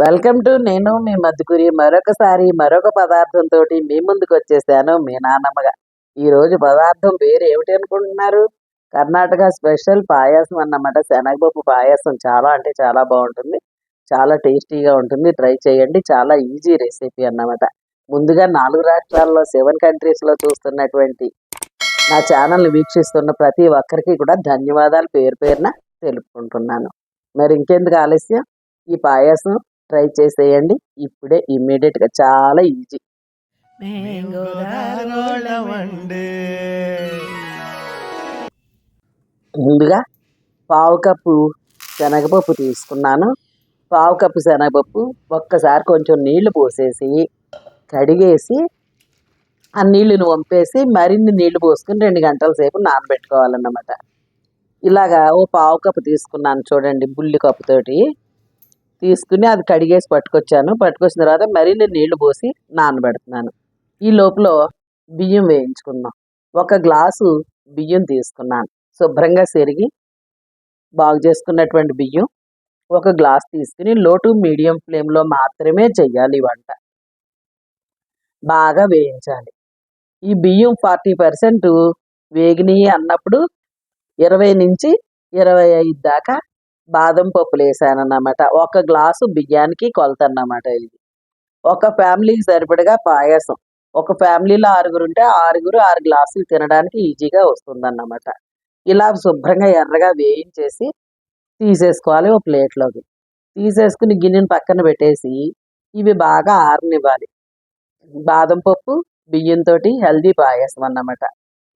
Welcome to నేను మీ మద్దుకురి. మరొకసారి మరొక పదార్థంతో మీ ముందుకు వచ్చేసాను మీ నాన్నమ్మగా ఈరోజు పదార్థం పేరు ఏమిటి అనుకుంటున్నారు? కర్ణాటక స్పెషల్ పాయాసం అన్నమాట. శనగపప్పు పాయాసం చాలా అంటే చాలా బాగుంటుంది. చాలా టేస్టీగా ఉంటుంది. ట్రై చేయండి. చాలా ఈజీ రెసిపీ అన్నమాట. ముందుగా నాలుగు రాష్ట్రాల్లో సెవెన్ కంట్రీస్లో చూస్తున్నటువంటి నా ఛానల్ని వీక్షిస్తున్న ప్రతి ఒక్కరికి కూడా ధన్యవాదాలు పేరు పేరున తెలుపుకుంటున్నాను. మరి ఇంకెందుకు ఆలస్యం? ఈ పాయాసం ట్రై చేసేయండి. ఇప్పుడే ఇమ్మీడియట్గా చాలా ఈజీ. ముందుగా పావు కప్పు శనగపప్పు తీసుకున్నాను. పావు కప్పు శనగపప్పు ఒక్కసారి కొంచెం నీళ్ళు పోసేసి కడిగేసి ఆ నీళ్ళని వంపేసి మరిన్ని నీళ్ళు పోసుకుని రెండు గంటల సేపు నానబెట్టుకోవాలన్నమాట. ఇలాగా ఓ పావు కప్పు తీసుకున్నాను చూడండి బుల్లి కప్పుతోటి. తీసుకుని అది కడిగేసి పట్టుకొచ్చాను. పట్టుకొచ్చిన తర్వాత మరిన్ని నీళ్ళు పోసి నానబెడుతున్నాను. ఈ లోపల బియ్యం వేయించుకున్నాం. ఒక గ్లాసు బియ్యం తీసుకున్నాను. శుభ్రంగా సెరిగి బాగు చేసుకున్నటువంటి బియ్యం ఒక గ్లాస్ తీసుకుని లోటు మీడియం ఫ్లేమ్లో మాత్రమే చెయ్యాలి వంట. బాగా వేయించాలి. ఈ బియ్యం ఫార్టీ పర్సెంట్ వేగినాయి అన్నప్పుడు ఇరవై నుంచి ఇరవై ఐదు దాకా బాదం పప్పులు వేసాను అన్నమాట ఒక గ్లాసు బియ్యానికి కొలత అన్నమాట ఇది. ఒక ఫ్యామిలీకి సరిపడగా పాయసం. ఒక ఫ్యామిలీలో ఆరుగురు ఉంటే ఆరుగురు ఆరు గ్లాసులు తినడానికి ఈజీగా వస్తుందన్నమాట. ఇలా శుభ్రంగా ఎర్రగా వేయించేసి తీసేసుకోవాలి ఒక ప్లేట్లోకి. తీసేసుకుని గిన్నెని పక్కన పెట్టేసి ఇవి బాగా ఆరనివ్వాలి. బాదం పప్పు బియ్యంతో హెల్దీ పాయసం అన్నమాట.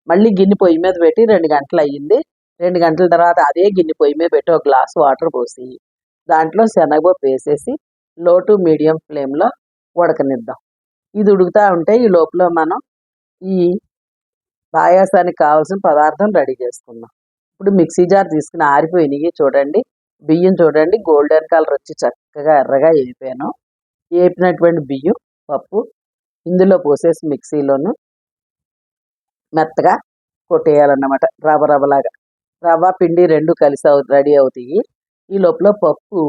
మళ్ళీ గిన్నె పొయ్యి మీద పెట్టి రెండు గంటలు అయ్యింది. రెండు గంటల తర్వాత అదే గిన్నె పొయ్యి మీద పెట్టి ఒక గ్లాస్ వాటర్ పోసి దాంట్లో శనగపప్పు వేసేసి లో టు మీడియం ఫ్లేమ్లో ఉడకనిద్దాం. ఇది ఉడుకుతూ ఉంటే ఈ లోపల మనం ఈ పాయాసానికి కావాల్సిన పదార్థం రెడీ చేసుకుందాం. ఇప్పుడు మిక్సీ జార్ తీసుకుని ఆరిపోయినాయి చూడండి. బియ్యం చూడండి. గోల్డెన్ కలర్ వచ్చి చక్కగా ఎర్రగా వేపాను వేపినటువంటి బియ్యం పప్పు ఇందులో పోసేసి మిక్సీలోను మెత్తగా కొట్టేయాలన్నమాట. రబ రవ్వలాగా రవ్వ పిండి రెండు కలిసి రెడీ అవుతాయి. ఈ లోపల పప్పు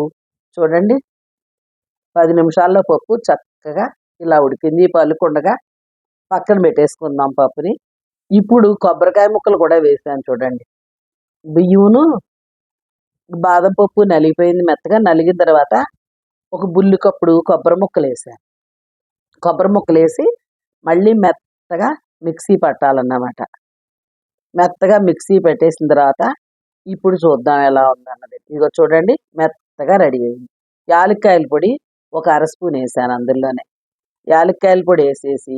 చూడండి. పది నిమిషాల్లో పప్పు చక్కగా ఇలా ఉడికింది. పలుకుండగా పక్కన పెట్టేసుకుందాం పప్పుని. ఇప్పుడు కొబ్బరికాయ ముక్కలు కూడా వేసాను చూడండి. బియ్యమును బాదం పప్పు నలిగిపోయింది మెత్తగా. నలిగిన తర్వాత ఒక బుల్లి కప్పుడు కొబ్బరి ముక్కలు వేసాను. కొబ్బరి ముక్కలు వేసి మళ్ళీ మెత్తగా మిక్సీ పట్టాలన్నమాట. మెత్తగా మిక్సీ పెట్టేసిన తర్వాత ఇప్పుడు చూద్దాం ఎలా ఉందన్నది. ఇదిగో చూడండి మెత్తగా రెడీ అయింది. యాలక్కాయల పొడి ఒక అర స్పూన్ వేసాను అందులోనే. యాలక్కాయల పొడి వేసేసి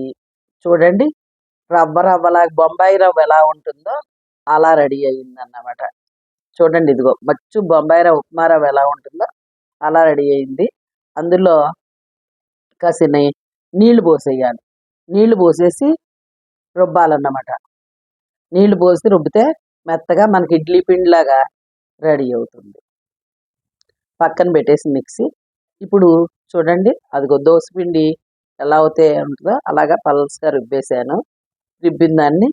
చూడండి రవ్వ రవ్వలా బొంబాయి రవ్వ ఎలా ఉంటుందో అలా రెడీ అయింది అన్నమాట చూడండి ఇదిగో మచ్చు బొంబాయి రవ్వ ఉప్మా రవ్వ ఎలా ఉంటుందో అలా రెడీ అయింది. అందులో కాసిన నీళ్ళు పోసేయాలి. నీళ్ళు పోసేసి రుబ్బాలన్నమాట. నీళ్ళు పోసి రుబ్బితే మెత్తగా మనకి ఇడ్లీ పిండిలాగా రెడీ అవుతుంది. పక్కన పెట్టేసి మిక్సీ. ఇప్పుడు చూడండి అదిగో దోశ పిండి ఎలా అవుతే ఉంటుందో అలాగా పల్స్గా రుబ్బేసాను. రుబ్బిన దాన్ని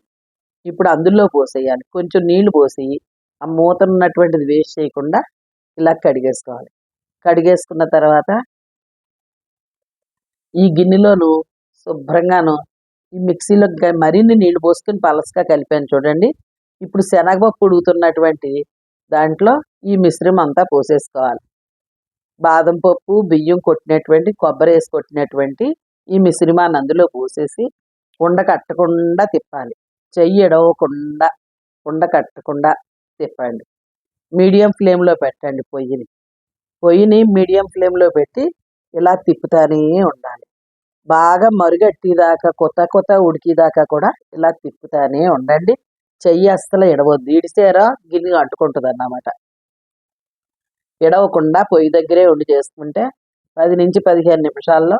ఇప్పుడు అందులో పోసేయాలి. కొంచెం నీళ్ళు పోసి ఆ మూత ఉన్నటువంటిది వేస్ట్ చేయకుండా ఇలా కడిగేసుకోవాలి. కడిగేసుకున్న తర్వాత ఈ గిన్నెలోను శుభ్రంగాను ఈ మిక్సీలో మరిన్ని నీళ్ళు పోసుకొని పలసగా కలిపాను చూడండి. ఇప్పుడు శనగపప్పు ఉడుకుతున్నటువంటి దాంట్లో ఈ మిశ్రమం అంతా పోసేసుకోవాలి. బాదం పప్పు బియ్యం కొట్టినటువంటి కొబ్బరి వేసి కొట్టినటువంటి ఈ మిశ్రమాన్ని అందులో పోసేసి ఉండ కట్టకుండా తిప్పాలి. చెయ్యి ఎడవకుండా ఉండ కట్టకుండా తిప్పండి. మీడియం ఫ్లేమ్లో పెట్టండి పొయ్యిని. పొయ్యిని మీడియం ఫ్లేమ్లో పెట్టి ఇలా తిప్పుతానే ఉండాలి. బాగా మరుగట్టేదాకా కొత్త కొత్త ఉడికేదాకా కూడా ఇలా తిప్పుతానే ఉండండి. చెయ్యి అస్సలు ఎడవద్దు. ఇడిసేరా గిన్నె అంటుకుంటుంది అన్నమాట ఎడవకుండా పొయ్యి దగ్గరే ఉండి చేసుకుంటే పది నుంచి పదిహేను నిమిషాల్లో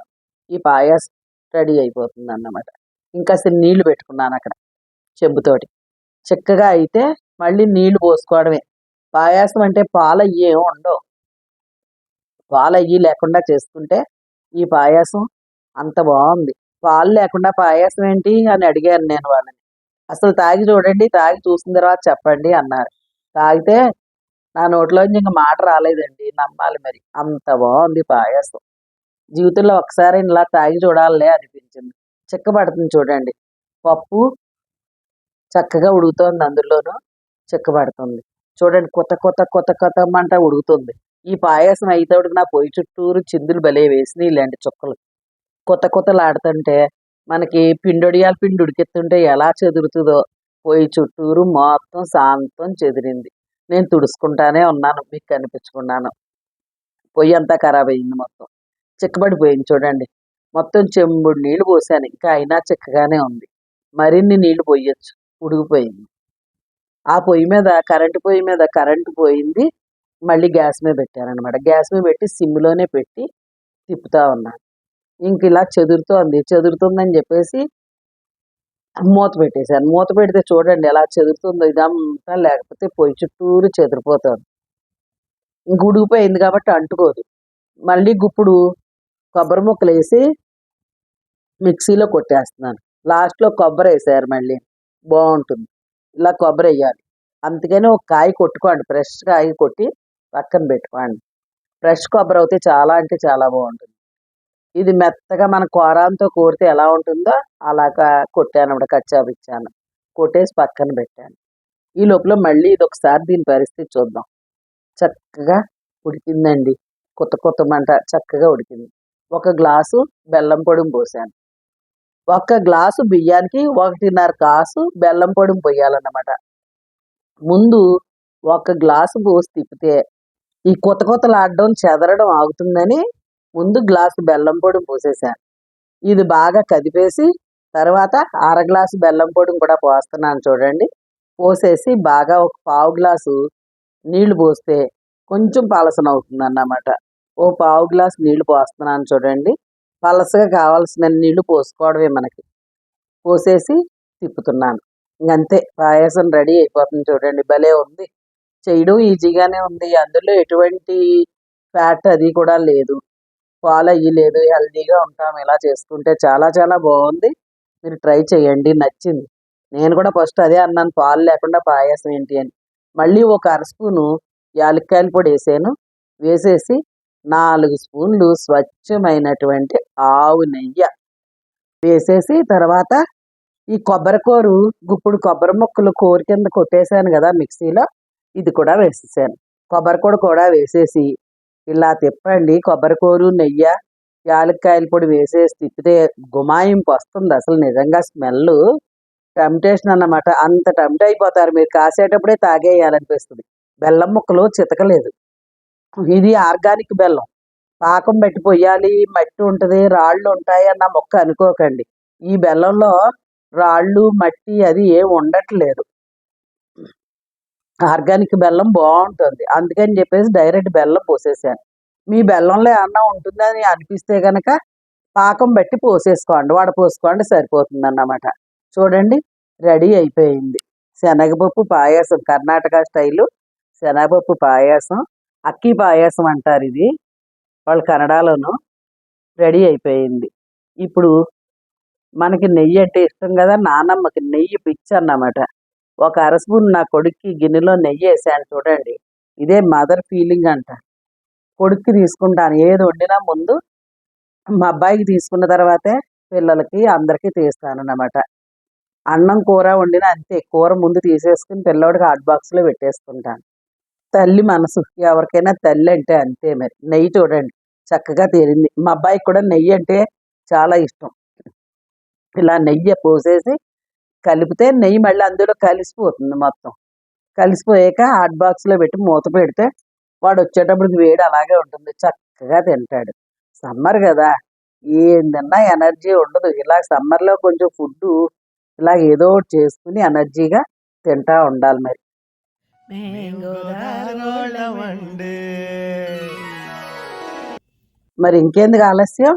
ఈ పాయాస్ రెడీ అయిపోతుంది అన్నమాట ఇంకా నీళ్ళు పెట్టుకున్నాను అక్కడ చెంబుతోటి. చిక్కగా అయితే మళ్ళీ నీళ్ళు పోసుకోవడమే. పాయాసం అంటే పాలయ్యి ఉండవు. పాలయ్యి లేకుండా చేసుకుంటే ఈ పాయాసం అంత బాగుంది. పాలు లేకుండా పాయాసం ఏంటి అని అడిగాను నేను వాళ్ళని. అసలు తాగి చూడండి తాగి చూసిన తర్వాత చెప్పండి అన్నారు. తాగితే నా నోట్లో ఇంక మాట రాలేదండి నమ్మాలి మరి. అంత బాగుంది పాయసం. జీవితంలో ఒకసారి ఇలా తాగి చూడాలే అనిపించింది. చిక్కబడుతుంది చూడండి. పప్పు చక్కగా ఉడుకుతోంది అందులోనూ చిక్కబడుతుంది చూడండి కొత్త కొత్త కొత్త కొత్త మంట ఉడుకుతుంది. ఈ పాయసం అయితే నా పొయ్యి చుట్టూరు చిందులు భలే వేసినాయి ఇలాంటి చుక్కలు. కొత్త కొత్తలాడుతుంటే మనకి పిండొడియాలు పిండి ఉడికెత్తుంటే ఎలా చెదురుతుందో. పొయ్యి చుట్టూరు మొత్తం శాంతం చెదిరింది. నేను తుడుచుకుంటానే ఉన్నాను మీకు కనిపించుకున్నాను పొయ్యి అంతా ఖరాబ్ అయింది మొత్తం. చిక్కబడిపోయింది చూడండి. మొత్తం చెంబుడు నీళ్ళు పోసాను. ఇంకా అయినా చిక్కగానే ఉంది. మరిన్ని నీళ్ళు పోయొచ్చు. ఉడికిపోయింది. ఆ పొయ్యి మీద కరెంటు పొయ్యి మీద కరెంటు పోయింది. మళ్ళీ గ్యాస్ మీద పెట్టానమాట గ్యాస్ మీద పెట్టి సిమ్లోనే పెట్టి తిప్పుతా ఉన్నాను ఇంక ఇలా చెదురుతోంది చెదురుతుందని చెప్పేసి మూత పెట్టేశాను. మూత పెడితే చూడండి ఎలా చెదురుతుందో ఇదంతా లేకపోతే పొయ్యి చుట్టూరు చెదిరిపోతుంది. ఇంక ఉడికిపోయింది కాబట్టి అంటుకోదు. మళ్ళీ గుప్పుడు కొబ్బరి ముక్కలు వేసి మిక్సీలో కొట్టేస్తున్నాను. లాస్ట్లో కొబ్బరి వేసారు మళ్ళీ. బాగుంటుంది. ఇలా కొబ్బరి వేయాలి. అందుకని ఒక కాయ కొట్టుకోండి ఫ్రెష్ కాయ కొట్టి పక్కన పెట్టుకోండి. ఫ్రెష్ కొబ్బరి అయితే చాలా అంటే చాలా బాగుంటుంది. ఇది మెత్తగా మన కోరంతో కోరితే ఎలా ఉంటుందో అలాగా కొట్టాను అప్పుడు కచ్చాపిచ్చాను కొట్టేసి పక్కన పెట్టాను. ఈ లోపల మళ్ళీ ఇది ఒకసారి దీని పరిస్థితి చూద్దాం. చక్కగా ఉడికిందండి. కొత్త కొత్త మంట చక్కగా ఉడికింది. ఒక గ్లాసు బెల్లం పొడిని పోసాను. ఒక గ్లాసు బియ్యానికి ఒకటిన్నర కాసు బెల్లం పొడిని పోయాలన్నమాట. ముందు ఒక గ్లాసు పోసి తిప్పితే ఈ కొత్త కొత్తలు ఆడడం చెదరడం ఆగుతుందని ముందు గ్లాసు బెల్లం పొడి పోసేసాను ఇది బాగా కదిపేసి తర్వాత అర గ్లాసు బెల్లం పొడిని కూడా పోస్తున్నాను చూడండి. పోసేసి బాగా ఒక పావు గ్లాసు నీళ్ళు పోస్తే కొంచెం పలసన అవుతుంది అన్నమాట ఓ పావు గ్లాసు నీళ్ళు పోస్తున్నాను చూడండి. పలసగా కావాల్సిన నీళ్ళు పోసుకోవడమే మనకి. పోసేసి తిప్పుతున్నాను. ఇంకంతే పాయసం రెడీ అయిపోతుంది చూడండి. భలే ఉంది. చేయడం ఈజీగానే ఉంది. అందులో ఎటువంటి ఫ్యాట్ అది కూడా లేదు. పాలు అయ్యలేదు హెల్దీగా ఉంటాం ఇలా చేసుకుంటే చాలా చాలా బాగుంది. మీరు ట్రై చేయండి నచ్చింది. నేను కూడా ఫస్ట్ అదే అన్నాను పాలు లేకుండా పాయసం ఏంటి అని. మళ్ళీ ఒక అర స్పూను యాలక్కాయల పొడి వేసాను. వేసేసి నాలుగు స్పూన్లు స్వచ్ఛమైనటువంటి ఆవు నెయ్యి వేసేసి తర్వాత ఈ కొబ్బరికూరు గుప్పుడు కొబ్బరి ముక్కలు కూర కింద కొట్టేశాను కదా మిక్సీలో ఇది కూడా వేసేసాను. కొబ్బరికూర కూడా వేసేసి ఇలా తిప్పండి కొబ్బరికూరు నెయ్యి యాలక్కాయల పొడి వేసేసి తిప్పితే గుమాయింపు వస్తుంది. అసలు నిజంగా స్మెల్ టెంప్టేషన్ అన్నమాట. అంత టెంప్ట్ అయిపోతారు. మీరు కాసేటప్పుడే తాగేయాలనిపిస్తుంది. బెల్లం ముక్కలు చితకలేదు. ఇది ఆర్గానిక్ బెల్లం. పాకం పెట్టి పొయ్యాలి మట్టి ఉంటుంది రాళ్ళు ఉంటాయి అన్న మొక్క అనుకోకండి. ఈ బెల్లంలో రాళ్ళు మట్టి అది ఏం ఉండట్లేదు. ఆర్గానిక్ బెల్లం బాగుంటుంది. అందుకని చెప్పేసి డైరెక్ట్ బెల్లం పోసేసాను. మీ బెల్లంలో ఏమన్నా ఉంటుందని అనిపిస్తే కనుక పాకం బట్టి పోసేసుకోండి. వడ పోసుకోండి సరిపోతుంది అన్నమాట చూడండి రెడీ అయిపోయింది. శనగపప్పు పాయసం కర్ణాటక స్టైలు శనగపప్పు పాయసం అక్కి పాయసం అంటారు ఇది. వాళ్ళు కన్నడలోను రెడీ అయిపోయింది. ఇప్పుడు మనకి నెయ్యి అంటే ఇష్టం కదా నానమ్మకి నెయ్యి పిచ్చి అన్నమాట ఒక అరస్పూన్ నా కొడుక్కి గిన్నెలో నెయ్యి వేసాను చూడండి. ఇదే మదర్ ఫీలింగ్ అంట. కొడుక్కి తీసుకుంటాను. ఏది వండినా ముందు మా అబ్బాయికి తీసుకున్న తర్వాతే పిల్లలకి అందరికీ తీస్తాను అన్నమాట. అన్నం కూర వండినా అంతే. కూర ముందు తీసేసుకుని పిల్లోడికి హాట్ బాక్స్లో పెట్టేసుకుంటాను. తల్లి మనసు. ఎవరికైనా తల్లి అంటే అంతే మరి. నెయ్యి చూడండి. చక్కగా తేలింది. మా అబ్బాయికి కూడా నెయ్యి అంటే చాలా ఇష్టం. ఇలా నెయ్యి పోసేసి కలిపితే నెయ్యి మళ్ళీ అందులో కలిసిపోతుంది మొత్తం. కలిసిపోయాక హాట్ బాక్స్లో పెట్టి మూత పెడితే వాడు వచ్చేటప్పటికి వేడి అలాగే ఉంటుంది. చక్కగా తింటాడు. సమ్మర్ కదా. ఏం తిన్నా ఎనర్జీ ఉండదు. ఇలా సమ్మర్లో కొంచెం ఫుడ్ ఇలా ఏదో ఒకటి చేసుకుని ఎనర్జీగా తింటా ఉండాలి మరి. మరి ఇంకెందుకు ఆలస్యం?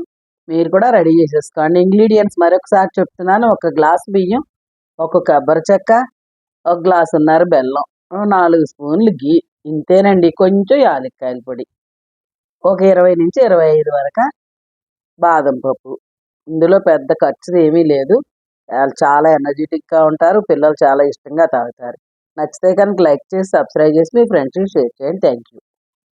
మీరు కూడా రెడీ చేసేసుకోండి. ఇంగ్రీడియంట్స్ మరొకసారి చెప్తున్నాను. ఒక గ్లాస్ బియ్యం ఒక కొబ్బరి చెక్క ఒక గ్లాసున్నర బెల్లం నాలుగు స్పూన్లు గీ. ఇంతేనండి. కొంచెం యాలక్కాయల పొడి. ఒక ఇరవై నుంచి ఇరవై ఐదు వరకు బాదం పప్పు. ఇందులో పెద్ద ఖర్చు ఏమీ లేదు. వాళ్ళు చాలా ఎనర్జెటిక్గా ఉంటారు. పిల్లలు చాలా ఇష్టంగా తాగుతారు. నచ్చితే కనుక లైక్ చేసి సబ్స్క్రైబ్ చేసి మీ ఫ్రెండ్స్కి షేర్ చేయండి. Thank you